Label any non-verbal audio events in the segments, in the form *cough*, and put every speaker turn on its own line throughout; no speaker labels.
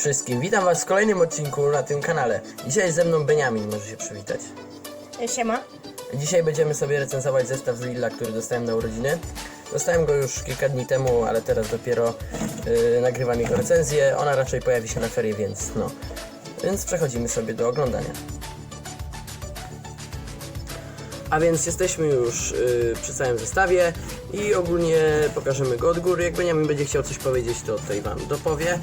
wszystkim, witam was w kolejnym odcinku na tym kanale. Dzisiaj ze mną Beniamin, może się przywitać.
Siema.
Dzisiaj będziemy sobie recenzować zestaw z Lilla, który dostałem na urodziny. Dostałem go już kilka dni temu, ale teraz dopiero yy, nagrywam jego recenzję. Ona raczej pojawi się na ferie, więc no. Więc przechodzimy sobie do oglądania. A więc jesteśmy już yy, przy całym zestawie i ogólnie pokażemy go od góry. Jak Beniamin będzie chciał coś powiedzieć, to tutaj Wam dopowie.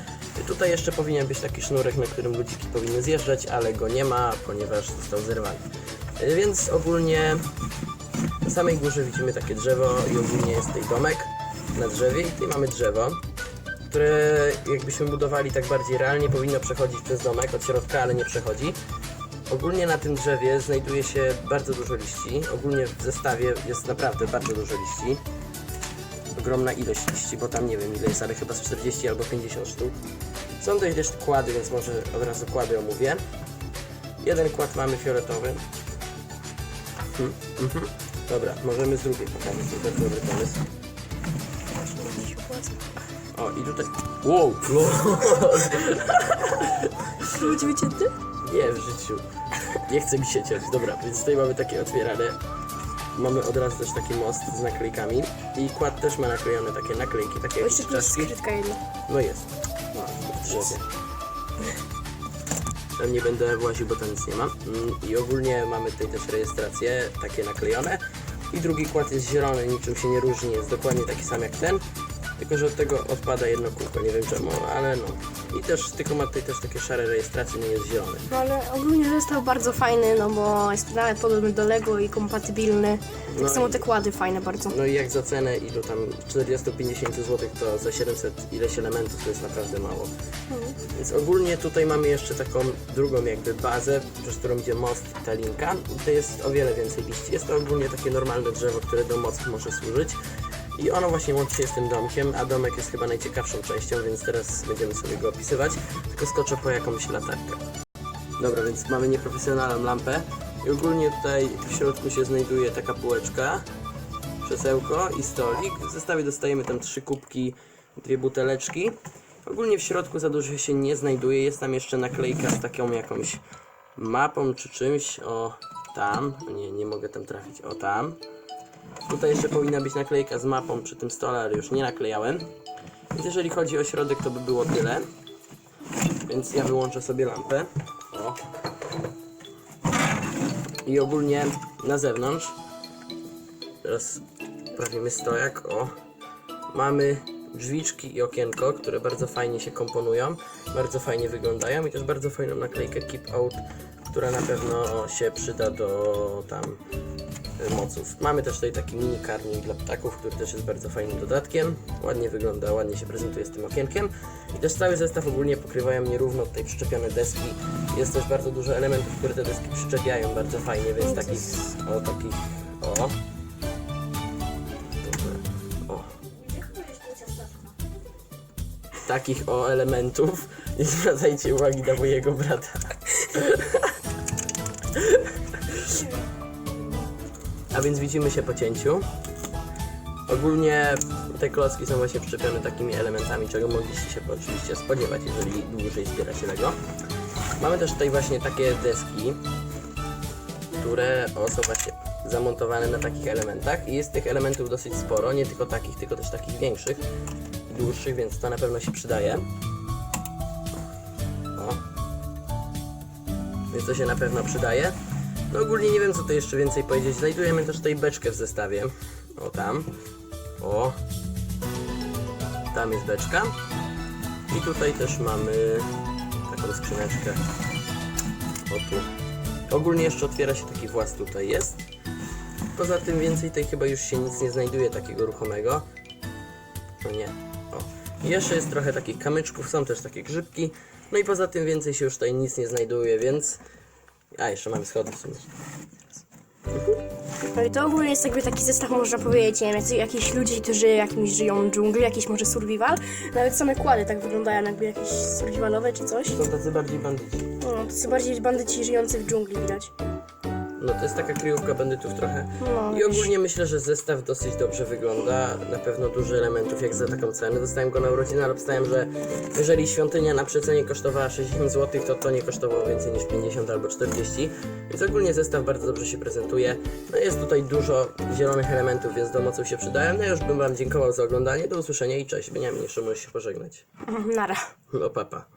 Tutaj jeszcze powinien być taki sznurek, na którym ludziki powinny zjeżdżać, ale go nie ma, ponieważ został zerwany. Yy, Więc ogólnie na samej górze widzimy takie drzewo i ogólnie jest tutaj domek na drzewie i tutaj mamy drzewo, które jakbyśmy budowali tak bardziej realnie powinno przechodzić przez domek od środka, ale nie przechodzi. Ogólnie na tym drzewie znajduje się bardzo dużo liści. Ogólnie w zestawie jest naprawdę bardzo dużo liści. Ogromna ilość liści, bo tam nie wiem ile jest, ale chyba z 40 albo 50 sztuk. Są też też kłady, więc może od razu kłady omówię. Jeden kład mamy fioletowy. Mhm. Dobra, możemy z drugiej pokazać, to bardzo dobry pomysł. O, i tutaj... Wow!
Ludzie wycięty?
Nie, w życiu. Nie chce mi się ciąć. Dobra, więc tutaj mamy takie otwierane. Mamy od razu też taki most z naklejkami. I kład też ma naklejone takie naklejki, takie
Jeszcze tu jest
czaszki.
skrytka jedna.
No jest. No, w drzewie. Tam nie będę właził, bo tam nic nie ma. Mm, I ogólnie mamy tutaj też rejestracje, takie naklejone. I drugi kład jest zielony, niczym się nie różni, jest dokładnie taki sam jak ten. Tylko, że od tego odpada jedno kółko, nie wiem czemu, ale no. I też, tylko ma tutaj też takie szare rejestracje, nie jest zielony.
No ale ogólnie zestaw bardzo fajny, no bo jest nawet podobny do Lego i kompatybilny. Tak
No
samo
i-
te kłady fajne bardzo.
No i jak za cenę ilu tam 40-50 zł, to za 700 ileś elementów to jest naprawdę mało. Więc ogólnie tutaj mamy jeszcze taką drugą jakby bazę, przez którą idzie most i ta linka. I to jest o wiele więcej liści. Jest to ogólnie takie normalne drzewo, które do mostu może służyć. I ono właśnie łączy się z tym domkiem, a domek jest chyba najciekawszą częścią, więc teraz będziemy sobie go opisywać. Tylko skoczę po jakąś latarkę. Dobra, więc mamy nieprofesjonalną lampę. I ogólnie tutaj w środku się znajduje taka półeczka, krzesełko i stolik. W zestawie dostajemy tam trzy kubki, dwie buteleczki. Ogólnie w środku za dużo się nie znajduje. Jest tam jeszcze naklejka z taką jakąś mapą czy czymś. O, tam. Nie, nie mogę tam trafić. O, tam. Tutaj jeszcze powinna być naklejka z mapą przy tym stole, ale już nie naklejałem. Więc jeżeli chodzi o środek, to by było tyle. Więc ja wyłączę sobie lampę. O. I ogólnie na zewnątrz Teraz prawimy stojak, o. Mamy drzwiczki i okienko, które bardzo fajnie się komponują, bardzo fajnie wyglądają i też bardzo fajną naklejkę Keep Out, która na pewno się przyda do tam y, moców. Mamy też tutaj taki mini karnik dla ptaków, który też jest bardzo fajnym dodatkiem. Ładnie wygląda, ładnie się prezentuje z tym okienkiem. I też cały zestaw ogólnie pokrywają nierówno tutaj przyczepione deski. Jest też bardzo dużo elementów, które te deski przyczepiają bardzo fajnie, więc takich, o takich, o, o. Takich o elementów. *laughs* Nie zwracajcie uwagi na mojego brata. *laughs* A więc widzimy się po cięciu. Ogólnie te klocki są właśnie przyczepione takimi elementami, czego mogliście się oczywiście spodziewać, jeżeli dłużej zbieracie Lego. Mamy też tutaj właśnie takie deski, które są właśnie zamontowane na takich elementach i jest tych elementów dosyć sporo, nie tylko takich, tylko też takich większych i dłuższych, więc to na pewno się przydaje. O. Więc to się na pewno przydaje. No ogólnie nie wiem co tu jeszcze więcej powiedzieć. Znajdujemy też tutaj beczkę w zestawie. O tam. O. Tam jest beczka. I tutaj też mamy taką skrzyneczkę. O tu. Ogólnie jeszcze otwiera się taki włas tutaj jest. Poza tym więcej tutaj chyba już się nic nie znajduje takiego ruchomego. No nie. O. Jeszcze jest trochę takich kamyczków, są też takie grzybki. No i poza tym więcej się już tutaj nic nie znajduje, więc... A, jeszcze mamy schody w sumie.
No i to ogólnie jest jakby taki zestaw, można powiedzieć, nie wiem, jacy- jakichś ludzi, którzy jakimś żyją w dżungli, jakiś może survival. Nawet same kłady tak wyglądają jakby jakieś survivalowe czy coś.
Są tacy bardziej bandyci.
No, to są bardziej bandyci żyjący w dżungli widać.
No to jest taka kryjówka bandytów trochę.
No,
I ogólnie myślę, że zestaw dosyć dobrze wygląda. Na pewno dużo elementów jak za taką cenę. Dostałem go na urodziny, ale obstałem, że jeżeli świątynia na przecenie kosztowała 60 zł, to to nie kosztowało więcej niż 50 albo 40. Więc ogólnie zestaw bardzo dobrze się prezentuje. No jest tutaj dużo zielonych elementów, więc do mocą się przydałem. No już bym wam dziękował za oglądanie. Do usłyszenia i cześć. Beniamin, jeszcze możesz się pożegnać. *laughs*
Nara.
No papa.